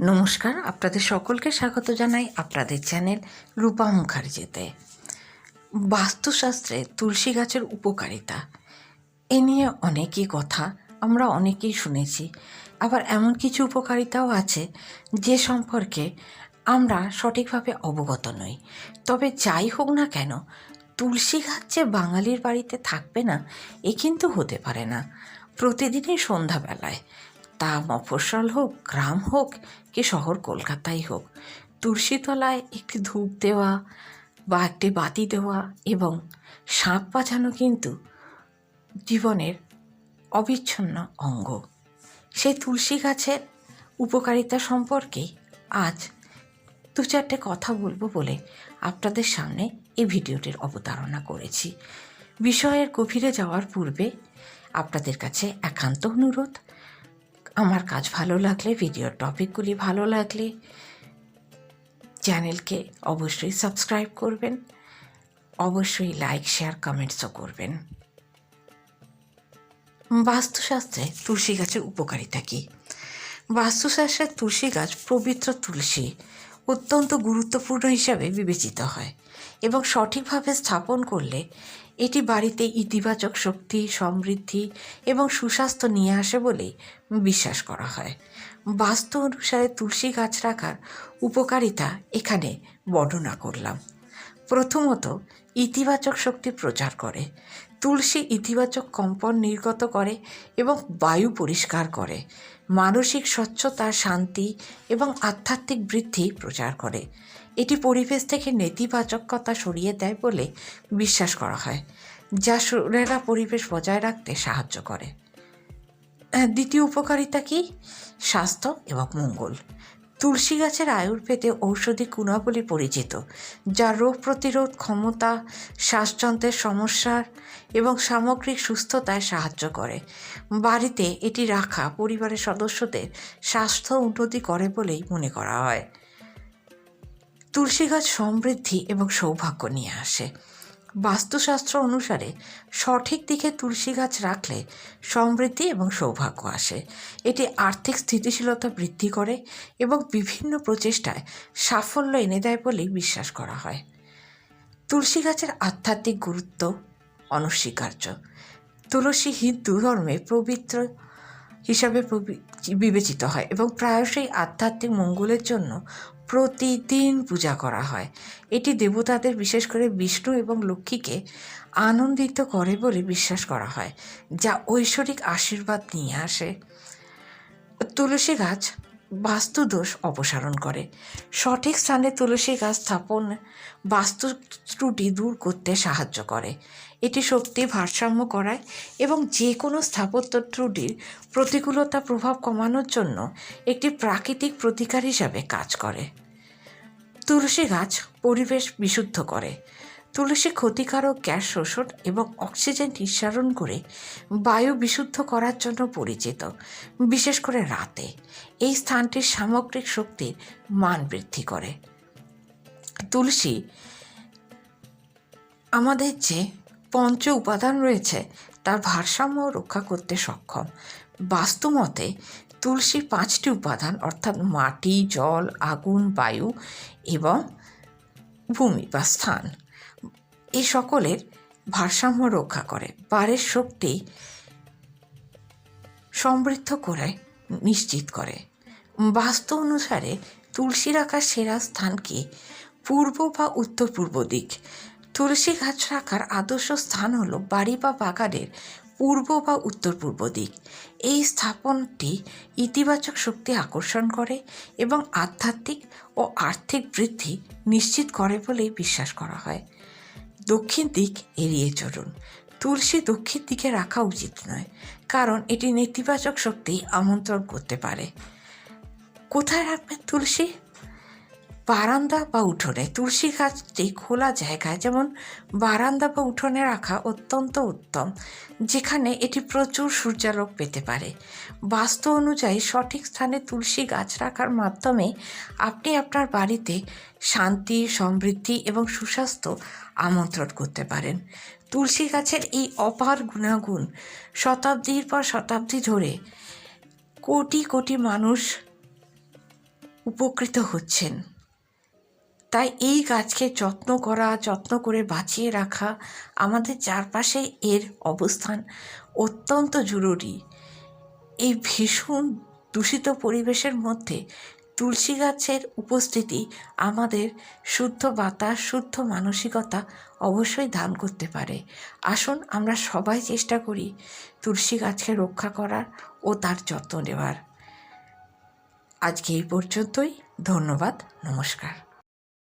নমস্কার, আপনাদের সকলকে স্বাগত জানাই আপনাদের চ্যানেল রূপা মুখার্জিতে। বাস্তুশাস্ত্রে তুলসী গাছের উপকারিতা, এ নিয়ে অনেকই কথা, আমরা অনেকেই শুনেছি। আবার এমন কিছু উপকারিতাও আছে যে সম্পর্কে আমরা সঠিকভাবে অবগত নই। তবে যাই হোক না কেন, তুলসী গাছ যে বাঙালির বাড়িতে থাকবে না, এ কিন্তু হতে পারে না। প্রতিদিনই সন্ধ্যাবেলায় তা মফস্বল হোক, গ্রাম হোক কি শহর কলকাতাই হোক, তুলসীতলায় একটি ধূপ দেওয়া বা একটি বাতি দেওয়া এবং শাঁখ বাঁচানো কিন্তু জীবনের অবিচ্ছিন্ন অঙ্গ। সেই তুলসী গাছের উপকারিতা সম্পর্কেই আজ দু চারটে কথা বলব বলে আপনাদের সামনে এই ভিডিওটির অবতারণা করেছি। বিষয়ের গভীরে যাওয়ার পূর্বে আপনাদের কাছে একান্ত অনুরোধ আমার কাজ ভালো লাগলে ভিডিওর টপিকগুলি ভালো লাগলে চ্যানেলকে অবশ্যই সাবস্ক্রাইব করবেন। অবশ্যই লাইক শেয়ার কমেন্টসও করবেন। বাস্তুশাস্ত্রে তুলসী গাছের উপকারিতা কী? বাস্তুশাস্ত্রে তুলসী গাছ পবিত্র তুলসী, অত্যন্ত গুরুত্বপূর্ণ হিসাবে বিবেচিত হয় এবং সঠিকভাবে স্থাপন করলে এটি বাড়িতে ইতিবাচক শক্তি, সমৃদ্ধি এবং সুস্বাস্থ্য নিয়ে আসে বলেই বিশ্বাস করা হয়। বাস্তু অনুসারে তুলসী গাছ রাখার উপকারিতা এখানে বর্ণনা করলাম। প্রথমত, ইতিবাচক শক্তি প্রচার করে। তুলসী ইতিবাচক কম্পন নির্গত করে এবং বায়ু পরিষ্কার করে। মানসিক স্বচ্ছতা, শান্তি এবং আধ্যাত্মিক বৃদ্ধি প্রচার করে। এটি পরিবেশ থেকে নেতিবাচকতা সরিয়ে দেয় বলে বিশ্বাস করা হয়, যা সুরেরা পরিবেশ বজায় রাখতে সাহায্য করে। দ্বিতীয় উপকারিতা কি? স্বাস্থ্য এবং মঙ্গল। তুলসী গাছের আয়ুর্বেদে ঔষধি গুণাবলী পরিচিত, যা রোগ প্রতিরোধ ক্ষমতা, শ্বাসযন্ত্রের সমস্যার এবং সামগ্রিক সুস্থতায় সাহায্য করে। বাড়িতে এটি রাখা পরিবারের সদস্যদের স্বাস্থ্য উন্নতি করে বলেই মনে করা হয়। তুলসী গাছ সমৃদ্ধি এবং সৌভাগ্য নিয়ে আসে। বাস্তুশাস্ত্র অনুসারে সঠিক দিকে তুলসী গাছ রাখলে সমৃদ্ধি এবং সৌভাগ্য আসে। এটি আর্থিক স্থিতিশীলতা বৃদ্ধি করে এবং বিভিন্ন প্রচেষ্টায় সাফল্য এনে দেয় বলেই বিশ্বাস করা হয়। তুলসী গাছের আধ্যাত্মিক গুরুত্ব অনস্বীকার্য। তুলসী হিন্দু ধর্মে পবিত্র হিসাবে বিবেচিত হয় এবং প্রায়শই আধ্যাত্মিক মঙ্গলের জন্য প্রতিদিন পূজা করা হয়। এটি দেবতাদের বিশেষ করে বিষ্ণু এবং লক্ষ্মীকে আনন্দিত করে বলে বিশ্বাস করা হয়, যা ঐশ্বরিক আশীর্বাদ নিয়ে আসে। তুলসী গাছ বাস্তুদোষ অপসারণ করে। সঠিক স্থানে তুলসী গাছ স্থাপন বাস্তু ত্রুটি দূর করতে সাহায্য করে। এটি শক্তি ভারসাম্য করায় এবং যে কোনো স্থাপত্য ত্রুটির প্রতিকূলতা প্রভাব কমানোর জন্য একটি প্রাকৃতিক প্রতিকার হিসাবে কাজ করে। তুলসী গাছ পরিবেশ বিশুদ্ধ করে। তুলসী ক্ষতিকারক গ্যাস শোষণ এবং অক্সিজেন নিঃসারণ করে বায়ু বিশুদ্ধ করার জন্য পরিচিত, বিশেষ করে রাতে। এই স্থানটির সামগ্রিক শক্তির মান বৃদ্ধি করে। তুলসী, আমাদের যে পঞ্চ উপাদান রয়েছে, তার ভারসাম্য রক্ষা করতে সক্ষম। বাস্তুমতে, তুলসী পাঁচটি উপাদান, অর্থাৎ মাটি, জল, আগুন, বায়ু এবং ভূমি বা স্থান। এই সকলের ভারসাম্য রক্ষা করে, বারের শক্তি সমৃদ্ধ করে, নিশ্চিত করে। বাস্তু অনুসারে তুলসী রাখার সেরা স্থান কি? পূর্ব বা উত্তর পূর্ব দিক। তুলসী গাছ রাখার আদর্শ স্থান হলো বাড়ি বা বাগানের পূর্ব বা উত্তর পূর্ব দিক। এই স্থাপনটি ইতিবাচক শক্তি আকর্ষণ করে এবং আধ্যাত্মিক ও আর্থিক বৃদ্ধি নিশ্চিত করে বলেই বিশ্বাস করা হয়। দক্ষিণ দিক এড়িয়ে চলুন। তুলসী দক্ষিণ দিকে রাখা উচিত নয়, কারণ এটি নেতিবাচক শক্তি আমন্ত্রণ করতে পারে। কোথায় রাখবেন তুলসী? বারান্দা বা উঠোনে তুলসী গাছটি খোলা জায়গায়, যেমন বারান্দা বা উঠোনে রাখা অত্যন্ত উত্তম, যেখানে এটি প্রচুর সূর্যালোক পেতে পারে। বাস্তু অনুযায়ী সঠিক স্থানে তুলসী গাছ রাখার মাধ্যমে আপনি আপনার বাড়িতে শান্তি, সমৃদ্ধি এবং সুস্বাস্থ্য আমন্ত্রণ করতে পারেন। তুলসী গাছের এই অপার গুণাগুণ শতাব্দীর পর শতাব্দী ধরে কোটি কোটি মানুষ উপকৃত হচ্ছেন। তাই এই গাছকে যত্ন করা, যত্ন করে বাঁচিয়ে রাখা আমাদের চারপাশে এর অবস্থান অত্যন্ত জরুরি। এই ভীষণ দূষিত পরিবেশের মধ্যে তুলসী গাছের উপস্থিতি আমাদের শুদ্ধ বাতাস, শুদ্ধ মানসিকতা অবশ্যই দান করতে পারে। আসুন আমরা সবাই চেষ্টা করি তুলসী গাছকে রক্ষা করার ও তার যত্ন নেওয়ার। আজকে এই পর্যন্তই। ধন্যবাদ। নমস্কার।